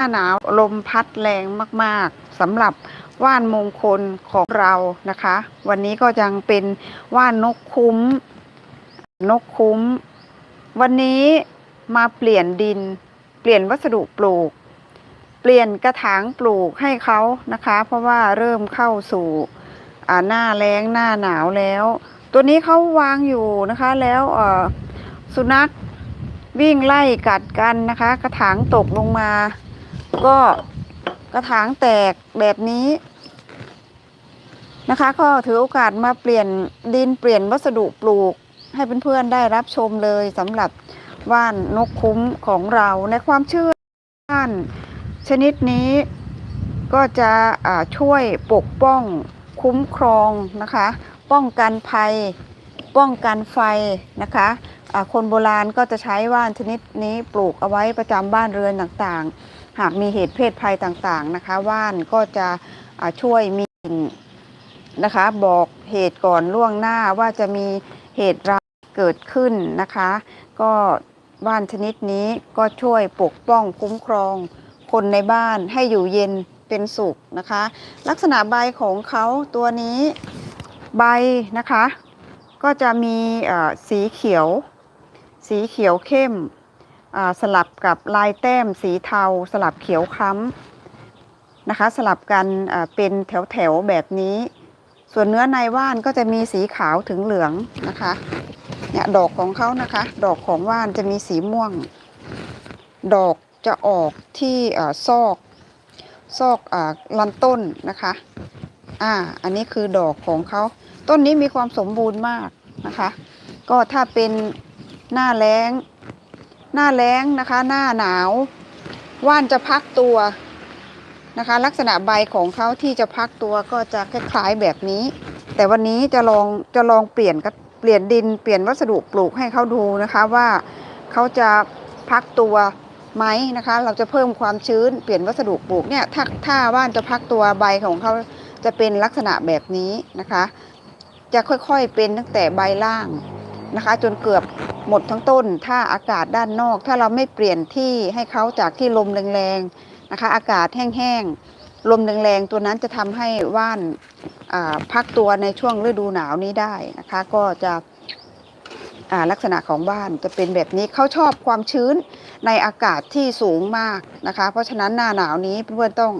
น้าหนาวลมพัดแรงมากๆสำหรับว่านมงคลของเรานะคะ วันนี้ก็ยังเป็นว่านนกคุ้ม นกคุ้ม วันนี้มาเปลี่ยนดิน เปลี่ยนวัสดุปลูก เปลี่ยนกระถางปลูกให้เขานะคะ เพราะว่าเริ่มเข้าสู่หน้าแล้งหน้าหนาวแล้ว ตัวนี้เขาวางอยู่นะคะแล้วสุนัขวิ่งไล่กัดกันนะคะ กระถางตกลงมา ก็กระถางแตกแบบนี้นะคะ ก็ถือโอกาสมาเปลี่ยนดินเปลี่ยนวัสดุปลูก ให้เพื่อนๆได้รับชมเลยสำหรับว่านนกคุ้มของเราในความเชื่อว่านชนิดนี้ก็จะช่วยปกป้องคุ้มครองนะคะ ป้องกันภัย ป้องกันไฟนะคะอ่าคนโบราณก็จะใช้ว่านชนิดนี้ปลูกเอาไว้ประจำบ้านเรือนต่างๆ หากมีเหตุเพศภัยต่างๆนะคะ ว่านก็จะช่วยมีนะคะ บอกเหตุก่อนล่วงหน้าว่าจะมีเหตุร้ายเกิดขึ้นนะคะ ก็ว่านชนิดนี้ก็ช่วยปกป้องคุ้มครองคนในบ้านให้อยู่เย็นเป็นสุขนะคะ ลักษณะใบของเขาตัวนี้ใบนะคะ ก็จะมีสีเขียว สีเขียวเข้ม สลับกับลายแต้มสีเทา สลับเขียวค้ำนะคะ สลับกันเป็นแถวๆแบบนี้ ส่วนเนื้อในว่านก็จะมีสีขาวถึงเหลืองนะคะเนี่ยดอกของเขานะคะ ดอกของว่านจะมีสีม่วง ดอกจะออกที่ซอกซอกอ่าลำต้นนะคะ อ่า อันนี้คือดอกของเขา ต้นนี้มีความสมบูรณ์มากนะคะ ก็ถ้าเป็นหน้าแล้ง หน้าแล้งนะคะ หน้าหนาว ว่านจะพักตัวนะคะ ลักษณะใบของเขาที่จะพักตัวก็จะคล้ายๆแบบนี้ แต่วันนี้จะลองจะลองเปลี่ยนกับเปลี่ยนดินเปลี่ยนวัสดุปลูกให้เขาดูนะคะว่าเขาจะพักตัวไหมนะคะ เราจะเพิ่มความชื้นเปลี่ยนวัสดุปลูกเนี่ยถ้าถ้าว่านจะพักตัวใบของเขาจะเป็นลักษณะแบบนี้นะคะ จะค่อยๆเป็นตั้งแต่ใบล่างนะคะ จนเกือบ หมดทั้งต้น ถ้าอากาศด้านนอก ถ้าเราไม่เปลี่ยนที่ให้เขาจากที่ลมแรงๆนะคะ อากาศแห้งๆลมแรงๆตัวนั้นจะทำให้ว่านพักตัวในช่วงฤดูหนาวนี้ได้นะคะ ก็จะ ลักษณะของบ้านจะเป็นแบบนี้เขาชอบความชื้นในอากาศที่สูงมากนะคะ เพราะฉะนั้นหน้าหนาวนี้เพื่อนๆต้อง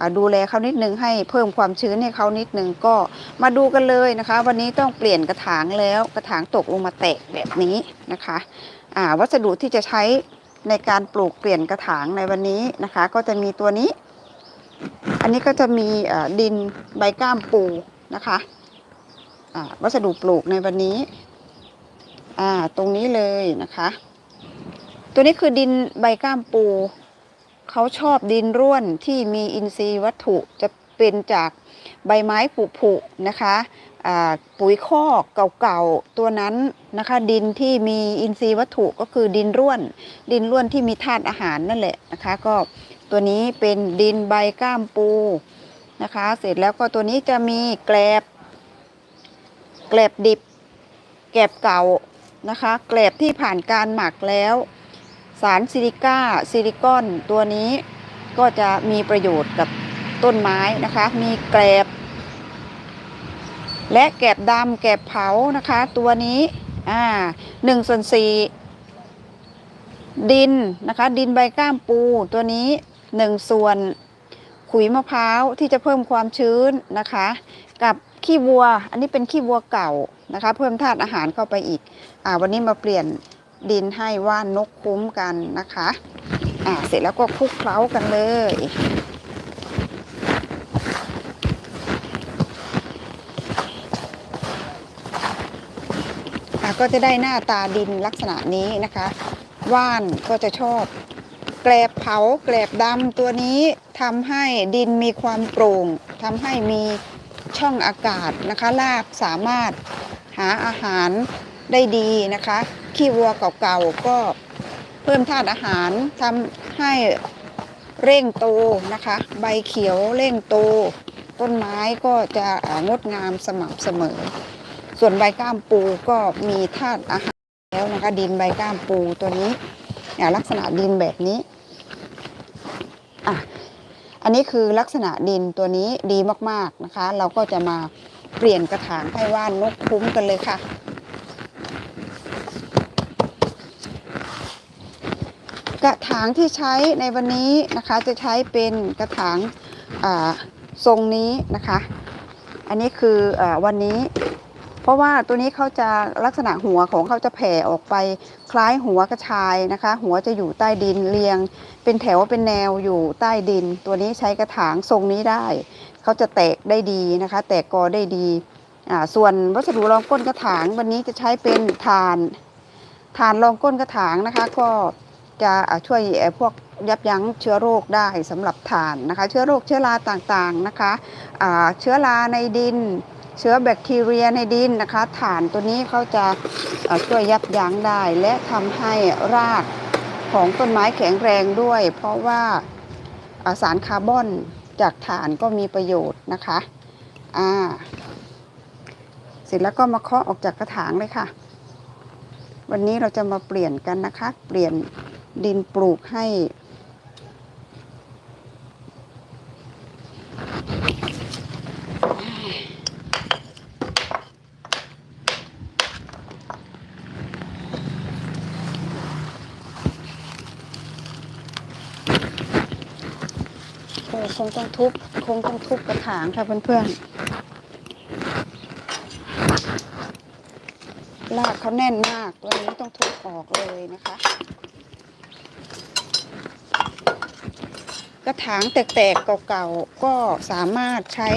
อดูแลเขานิดนึงให้เพิ่มความชื้นให้เขานิดนึงก็มาดูกันเลยนะคะ วันนี้ต้องเปลี่ยนกระถางแล้วกระถางตกลงมาแตกแบบนี้นะคะวัสดุที่จะใช้ในการปลูกเปลี่ยนกระถางในวันนี้นะคะ ก็จะมีตัวนี้ อันนี้ก็จะมีดินใบก้ามปูนะคะวัสดุปลูกในวันนี้ อ่าตรงนี้เลยนะคะ ตัวนี้คือดินใบก้ามปู เขาชอบดินร่วนที่มีอินทรีย์วัตถุจะเป็นจากใบไม้ผุๆนะคะอ่าปุ๋ยคอกเก่าๆตัวนั้นนะคะ ดินที่มีอินทรีย์วัตถุก็คือดินร่วน ดินร่วนที่มีธาตุอาหารนั่นแหละนะคะ ก็ตัวนี้เป็นดินใบก้ามปูนะคะ เสร็จแล้วก็ตัวนี้จะมีแกลบแกลบดิบ แกลบเก่า นะคะแกลบที่ผ่านการหมักแล้ว สารซิลิก้าซิลิคอนตัวนี้ก็จะมีประโยชน์กับต้นไม้นะคะ มีแกลบ และแกลบดำแกลบเผานะคะ ตัวนี้อ่าหนึ่งส่วนสี่ดินนะคะ ดินใบก้ามปูตัวนี้หนึ่งส่วนขุยมะพร้าวที่จะเพิ่มความชื้นนะคะ กับ ขี้วัว อันนี้เป็นขี้วัวเก่านะคะ เพิ่มธาตุอาหารเข้าไปอีกอ่าวันนี้มาเปลี่ยนดินให้ว่านนกคุ้มกันนะคะอ่าเสร็จแล้วก็คลุกเคล้ากันเลยก็จะได้หน้าตาดินลักษณะนี้นะคะ ว่านก็จะชอบ แกลบเผาแกลบดำตัวนี้ทำให้ดินมีความโปร่งทำให้มี ช่องอากาศนะคะรากสามารถหาอาหารได้ดีนะคะขี้วัวเก่าๆก็เพิ่มธาตุอาหารทำให้เร่งโตนะคะ ใบเขียวเร่งโต ต้นไม้ก็จะงดงามสม่ำเสมอ ส่วนใบก้ามปูก็มีธาตุอาหารแล้วนะคะดินใบก้ามปูตัวนี้ลักษณะดินแบบนี้อะ อันนี้คือลักษณะดินตัวนี้ดีมากๆนะคะ เราก็จะมาเปลี่ยนกระถางให้ว่านนกคุ้มกันเลยค่ะ กระถางที่ใช้ในวันนี้นะคะจะใช้เป็นกระถางอ่าทรงนี้นะคะ อันนี้คืออาวันนี้ ราะว่าตัวนี้เขาจะลักษณะหัวของเขาจะแผ่ออกไปคล้ายหัวกระชายนะคะ หัวจะอยู่ใต้ดินเรียง เป็นแถวเป็นแนวอยู่ใต้ดิน ตัวนี้ใช้กระถางทรงนี้ได้เขาจะแตกได้ดีนะคะ แตกกอได้ดีอ่าส่วนวัสดุรองก้นกระถางวันนี้จะใช้เป็นถ่านถ่านรองก้นกระถางนะคะ ก็จะช่วยพวกยับยั้งเชื้อโรคได้สำหรับถ่านนะคะ เชื้อโรคเชื้อราต่างๆนะคะอ่าเชื้อราในดิน เชื้อแบคทีเรียในดินนะคะถ่านตัวนี้เขาจะช่วยยับยั้งได้ และทำให้รากของต้นไม้แข็งแรงด้วย เพราะว่าสารคาร์บอนจากถ่านก็มีประโยชน์นะคะอ่าเสร็จแล้วก็มาเคาะออกจากกระถางเลยค่ะ วันนี้เราจะมาเปลี่ยนกันนะคะ เปลี่ยนดินปลูกให้ ต้องทุบคงต้องทุบกระถางค่ะเพื่อนๆรากเขาแน่นมากวันนี้ต้องทุบออกเลยนะคะ กระถางแตกๆเก่าๆก็สามารถใช้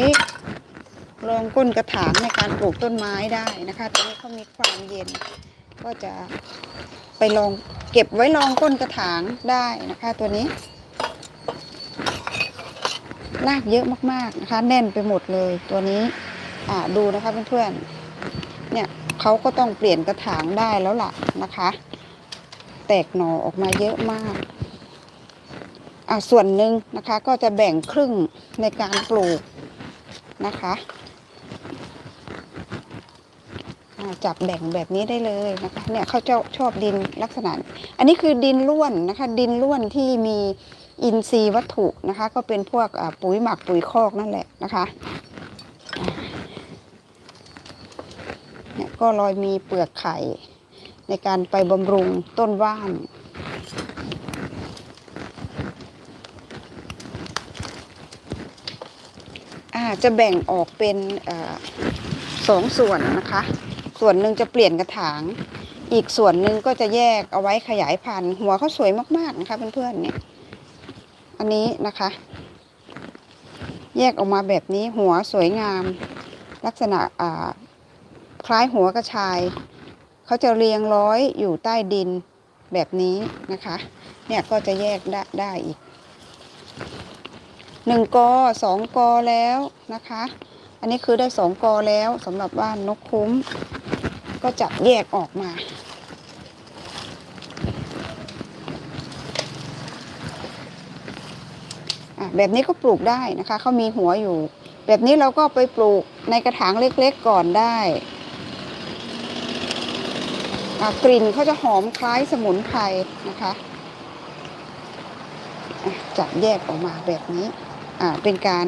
รองก้นกระถางในการปลูกต้นไม้ได้นะคะตอนนี้เขามีความเย็น ก็จะไปลองเก็บไว้รองก้นกระถางได้นะคะตัวนี้ รากเยอะมากๆนะคะ แน่นไปหมดเลยตัวนี้ดูนะคะเพื่อนๆเนี่ยเขาก็ต้องเปลี่ยนกระถางได้แล้วล่ะนะคะ แตกหน่อออกมาเยอะมากอ่าส่วนหนึ่งนะคะก็จะแบ่งครึ่งในการปลูกนะคะจับแบ่งแบบนี้ได้เลยนะคะเนี่ยเขาจะชอบดินลักษณะ อันนี้คือดินร่วนนะคะ ดินร่วนที่มี อินทรีย์วัตถุนะคะ ก็เป็นพวกปุ๋ยหมักปุ๋ยคอกนั่นแหละนะคะเนี่ยก็รอยมีเปลือกไข่ในการไปบำรุงต้นว่านอ่าจะแบ่งออกเป็นอสองส่วนนะคะ ส่วนหนึ่งจะเปลี่ยนกระถาง อีกส่วนหนึ่งก็จะแยกเอาไว้ขยายพันธุ์ หัวเขาสวยมากๆนะคะเพื่อนๆเนี่ย อันนี้นะคะ แยกออกมาแบบนี้หัวสวยงาม ลักษณะคล้ายหัวกระชาย เขาจะเรียงร้อยอยู่ใต้ดินแบบนี้นะคะ เนี่ยก็จะแยกได้ได้อีกหนึ่งกอสองกอแล้วนะคะ อันนี้คือได้สองกอแล้วสำหรับบ้านนกคุ้ม ก็จับแยกออกมา อะ แบบนี้ก็ปลูกได้นะคะเขามีหัวอยู่ แบบนี้เราก็ไปปลูกในกระถางเล็กๆก่อนได้กลิ่นเขาจะหอมคล้ายสมุนไพรนะคะจับแยกออกมาแบบนี้เป็นการ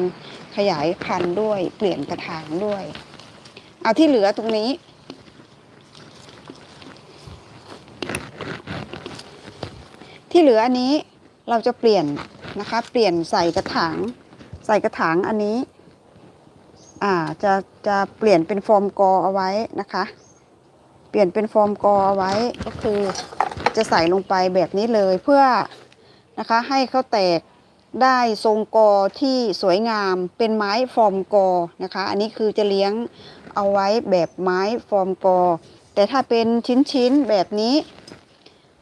ขยายพันธุ์ด้วยเปลี่ยนกระถางด้วย เอาที่เหลือตรงนี้ ที่เหลืออันนี้เราจะเปลี่ยน นะคะ เปลี่ยนใส่กระถาง ใส่กระถางอันนี้ อ่าจะจะเปลี่ยนเป็นโฟมกอเอาไว้นะคะ เปลี่ยนเป็นโฟมกอเอาไว้ก็คือจะใส่ลงไปแบบนี้เลยเพื่อนะคะให้เขาแตกได้ทรงกอที่สวยงามเป็นไม้ฟอร์มกอนะคะ อันนี้คือจะเลี้ยงเอาไว้แบบไม้ฟอร์มกอ แต่ถ้าเป็นชิ้นๆแบบนี้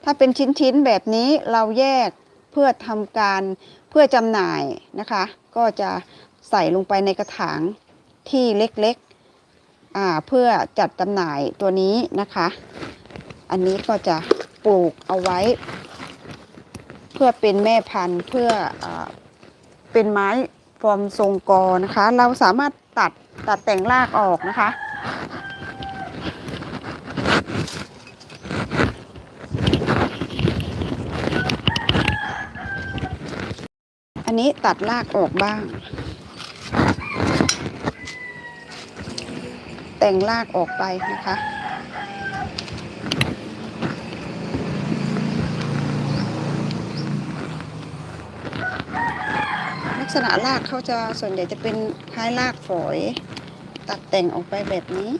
ถ้าเป็นชิ้นๆแบบนี้เราแยก เพื่อทำการเพื่อจำหน่ายนะคะ ก็จะใส่ลงไปในกระถางที่เล็กๆเพื่อจัดจำหน่ายตัวนี้นะคะ อันนี้ก็จะปลูกเอาไว้ เพื่อเป็นแม่พันธุ์เพื่ออเป็นไม้ฟอร์มทรงกอนะคะ เราสามารถตัดตัดแต่งรากออกนะคะ นอันนี้ตัดรากออกบ้าง แต่งรากออกไปนะคะลักษณะรากเขาจะส่วนใหญ่จะเป็นคล้ายรากฝอย ตัดแต่งออกไปแบบนี้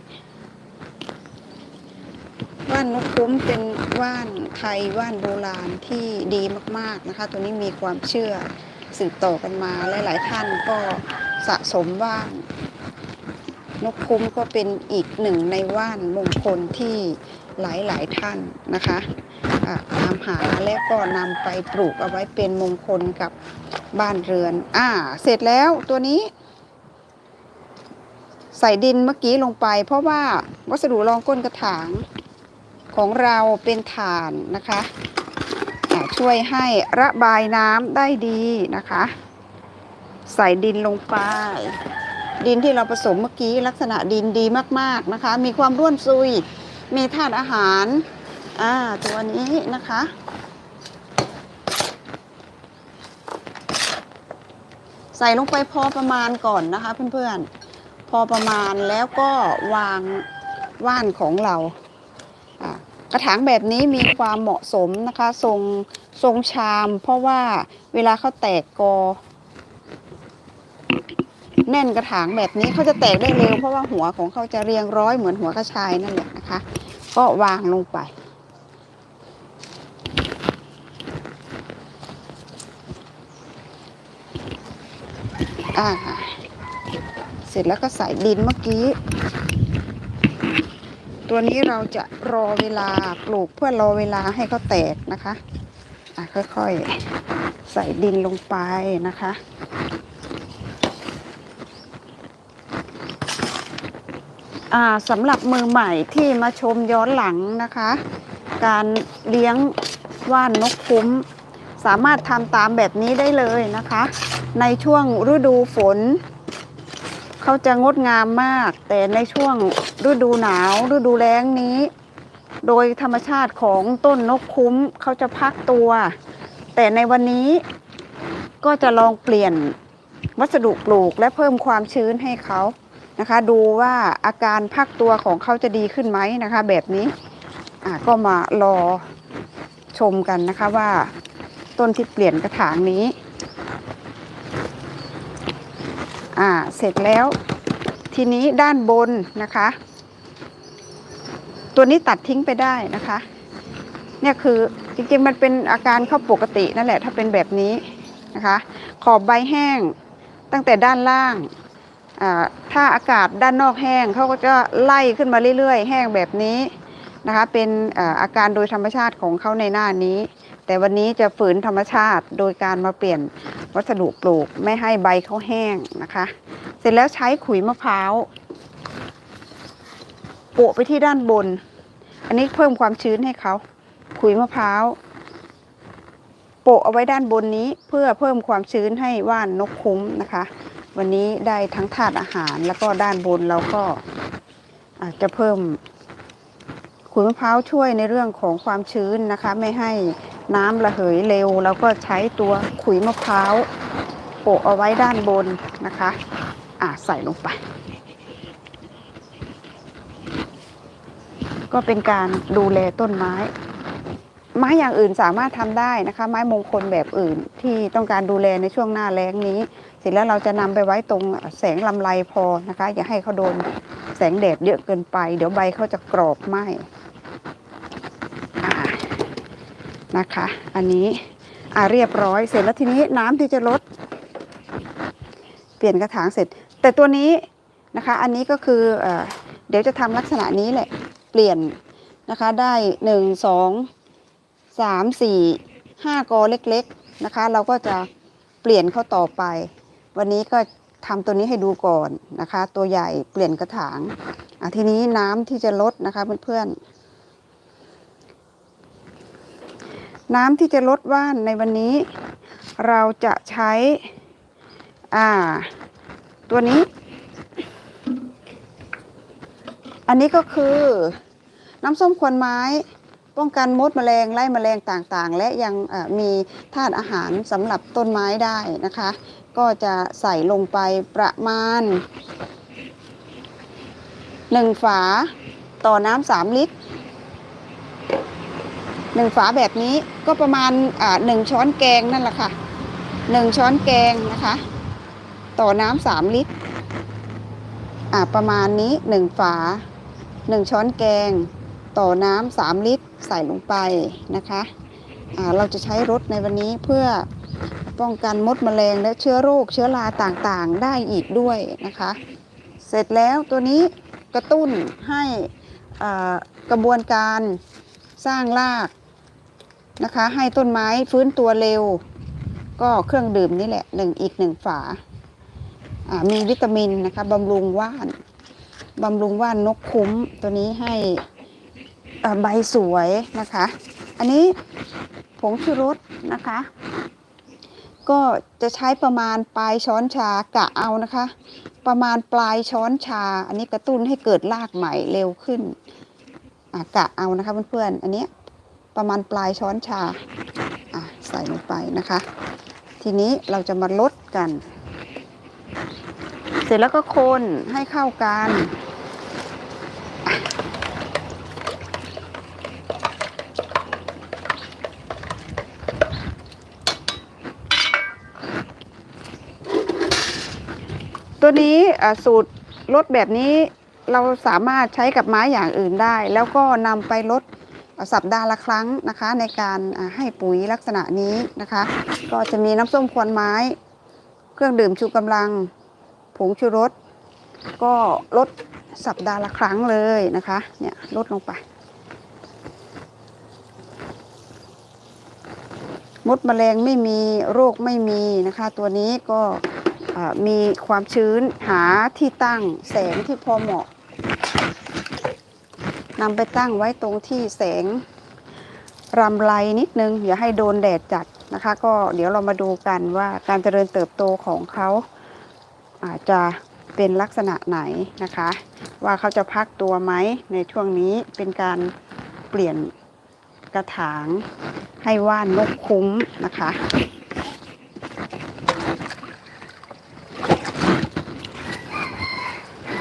ว่านนกคุ้มเป็นว่านไทยว่านโบราณที่ดีมาก ๆ นะคะ ตัวนี้มีความเชื่อ สืบต่อกันมาหลาย ๆ ท่านก็สะสมว่านนกคุ้มก็เป็นอีกหนึ่งในว่านมงคลที่หลาย ๆ ท่านนะคะอะตามหาและก็นำไปปลูกเอาไว้เป็นมงคลกับบ้านเรือน อ่า เสร็จแล้วตัวนี้ ใส่ดินเมื่อกี้ลงไป เพราะว่าวัสดุรองก้นกระถางของเราเป็นถ่านนะคะ ช่วยให้ระบายน้ำได้ดีนะคะ ใส่ดินลงไป ดินที่เราผสมเมื่อกี้ลักษณะดินดีมากๆนะคะ มีความร่วนซุย มีธาตุอาหารอ่าตัวนี้นะคะใส่ลงไปพอประมาณก่อนนะคะเพื่อนๆ พอประมาณแล้วก็วางว่านของเรา กระถางแบบนี้มีความเหมาะสมนะคะทรงทรงชาม เพราะว่าเวลาเขาแตกกอ แน่นกระถางแบบนี้เขาจะแตกได้เร็วเพราะว่าหัวของเขาจะเรียงร้อยเหมือนหัวกระชายนั่นแหละนะคะ ก็วางลงไปอ่าเสร็จแล้วก็ใส่ดินเมื่อกี้ ตัวนี้เราจะรอเวลาปลูกเพื่อรอเวลาให้เขาแตกนะคะอะค่อยๆ ใส่ดินลงไปนะคะ อ่าสำหรับมือใหม่ที่มาชมย้อนหลังนะคะ การเลี้ยงว่านนกคุ้ม สามารถทำตามแบบนี้ได้เลยนะคะ ในช่วงฤดูฝน เขาจะงดงามมาก แต่ในช่วงฤดูหนาวฤดูแล้งนี้ โดยธรรมชาติของต้นนกคุ้มเขาจะพักตัว แต่ในวันนี้ก็จะลองเปลี่ยนวัสดุปลูกและเพิ่มความชื้นให้เขานะคะ ดูว่าอาการพักตัวของเขาจะดีขึ้นไหมนะคะ แบบนี้อะก็มารอชมกันนะคะว่าต้นที่เปลี่ยนกระถางนี้ อ่าเสร็จแล้ว ทีนี้ด้านบนนะคะ ตัวนี้ตัดทิ้งไปได้นะคะ เนี่ยคือจริงๆมันเป็นอาการเข้าปกตินั่นแหละถ้าเป็นแบบนี้นะคะ ขอบใบแห้งตั้งแต่ด้านล่างอ่าถ้าอากาศด้านนอกแห้งเขาก็จะไล่ขึ้นมาเรื่อยๆ แห้งแบบนี้นะคะ เป็นอ่าอาการโดยธรรมชาติของเขาในหน้านี้ แต่วันนี้จะฝืนธรรมชาติโดยการมาเปลี่ยนวัสดุปลูกไม่ให้ใบเขาแห้งนะคะ เสร็จแล้วใช้ขุยมะพร้าวโปะไปที่ด้านบน อันนี้เพิ่มความชื้นให้เขาขุยมะพร้าวโปะเอาไว้ด้านบนนี้เพื่อเพิ่มความชื้นให้ว่านนกคุ้มนะคะ วันนี้ได้ทั้งธาตุอาหารแล้วก็ด้านบนเราก็อาจจะเพิ่มขุยมะพร้าวช่วยในเรื่องของความชื้นนะคะ ไม่ให้ น้ำระเหยเร็ว แล้วก็ใช้ตัวขุยมะพร้าวโปะเอาไว้ด้านบนนะคะ อะใส่ลงไป ก็เป็นการดูแลต้นไม้ ไม้อย่างอื่นสามารถทำได้นะคะ ไม้มงคลแบบอื่นที่ต้องการดูแลในช่วงหน้าแล้งนี้ เสร็จแล้วเราจะนำไปไว้ตรงแสงลำไรพอนะคะ อย่าให้เขาโดนแสงแดดเยอะเกินไป เดี๋ยวใบเขาจะกรอบไหมอ่า นะคะ อันนี้อ่าเรียบร้อยเสร็จแล้วทีนี้น้ำที่จะลด เปลี่ยนกระถางเสร็จ แต่ตัวนี้นะคะ อันนี้ก็คือเออเดี๋ยวจะทำลักษณะนี้แหละ เปลี่ยนนะคะได้หนึ่งสองสามสี่ห้ากอเล็กๆนะคะ เราก็จะเปลี่ยนเขาต่อไป วันนี้ก็ทำตัวนี้ให้ดูก่อนนะคะ ตัวใหญ่เปลี่ยนกระถางอะทีนี้น้ำที่จะลดนะคะเพื่อนๆ น้ำที่จะลดว่านในวันนี้ เราจะใช้ อ่า ตัวนี้ อันนี้ก็คือ น้ำส้มควนไม้ป้องกันมดแมลงไล่แมลงต่างๆ และยังมีธาตุอาหารสำหรับต้นไม้ได้นะคะ ก็จะใส่ลงไปประมาณ 1 ฝาต่อน้ำสามลิตร หนึ่งฝาแบบนี้ก็ประมาณอ่าหนึ่งช้อนแกงนั่นแหละค่ะหนึ่งช้อนแกงนะคะ ต่อน้ำสามลิตรอ่าประมาณนี้หนึ่งฝาหนึ่งช้อนแกง ต่อน้ำสามลิตรใส่ลงไปนะคะอ่าเราจะใช้รถในวันนี้เพื่อป้องกันมดแมลงและเชื้อโรคเชื้อราต่างๆ ได้อีกด้วยนะคะ เสร็จแล้วตัวนี้กระตุ้นให้อ่ากระบวนการสร้างราก นะคะ ให้ต้นไม้ฟื้นตัวเร็ว ก็เครื่องดื่มนี่แหละหนึ่งอีกหนึ่งฝามีวิตามินนะคะบำรุงว่านบำรุงว่านนกคุ้มตัวนี้ให้ใบสวยนะคะ อันนี้ผงชูรสนะคะ ก็จะใช้ประมาณปลายช้อนชากะเอานะคะ ประมาณปลายช้อนชา อันนี้กระตุ้นให้เกิดรากใหม่เร็วขึ้นกะเอานะคะเพื่อนๆอันนี้ ประมาณปลายช้อนชาใส่ลงไปนะคะ ทีนี้เราจะมาลดกัน เสร็จแล้วก็คนให้เข้ากันตัวนี้สูตรลดแบบนี้เราสามารถใช้กับไม้อย่างอื่นได้ แล้วก็นำไปลด สัปดาห์ละครั้งนะคะ ในการให้ปุ๋ยลักษณะนี้นะคะ ก็จะมีน้ำส้มควนไม้ เครื่องดื่มชูกำลัง ผงชูรส ก็ลดสัปดาห์ละครั้งเลยนะคะเนี่ยลดลงไป มดแมลงไม่มีโรคไม่มีนะคะ ตัวนี้ก็มีความชื้นหาที่ตั้งแสงที่พอเหมาะ นำไปตั้งไว้ตรงที่แสงรำไรนิดนึง อย่าให้โดนแดดจัดนะคะ ก็เดี๋ยวเรามาดูกันว่าการเจริญเติบโตของเขาอาจจะเป็นลักษณะไหนนะคะ ว่าเขาจะพักตัวไหมในช่วงนี้เป็นการเปลี่ยนกระถางให้ว่านนกคุ้มนะคะ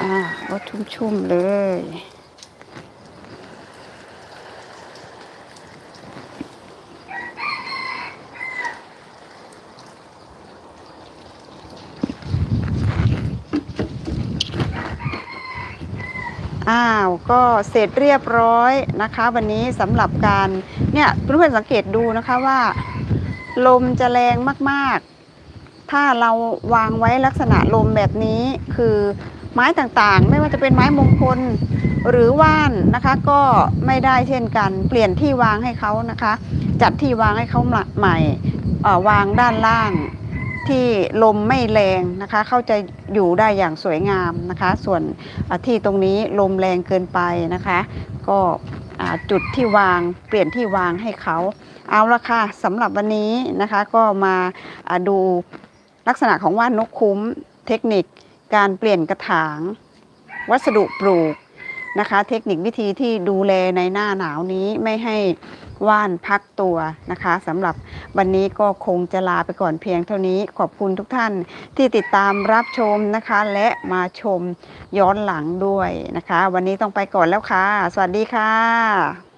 อ่าลดชุ่มๆเลย ก็เสร็จเรียบร้อยนะคะ วันนี้สำหรับการเนี่ยเพื่อนๆสังเกตดูนะคะว่า ลมจะแรงมากๆ ถ้าเราวางไว้ลักษณะลมแบบนี้คือไม้ต่างๆ ไม่ว่าจะเป็นไม้มงคลหรือว่านนะคะก็ไม่ได้เช่นกัน เปลี่ยนที่วางให้เขานะคะ จัดที่วางให้เขาใหม่วางด้านล่าง ที่ลมไม่แรงนะคะ เขาจะอยู่ได้อย่างสวยงามนะคะ ส่วนที่ตรงนี้ลมแรงเกินไปนะคะ ก็จุดที่วางเปลี่ยนที่วางให้เขาเอาละค่ะสำหรับวันนี้นะคะก็มาดูลักษณะของว่านนกคุ้ม เทคนิคการเปลี่ยนกระถาง วัสดุปลูกนะคะ เทคนิควิธีที่ดูแลในหน้าหนาวนี้ไม่ให้ ว่านพักตัวนะคะสำหรับวันนี้ก็คงจะลาไปก่อนเพียงเท่านี้ขอบคุณทุกท่านที่ติดตามรับชมนะคะ และมาชมย้อนหลังด้วยนะคะ วันนี้ต้องไปก่อนแล้วค่ะ สวัสดีค่ะ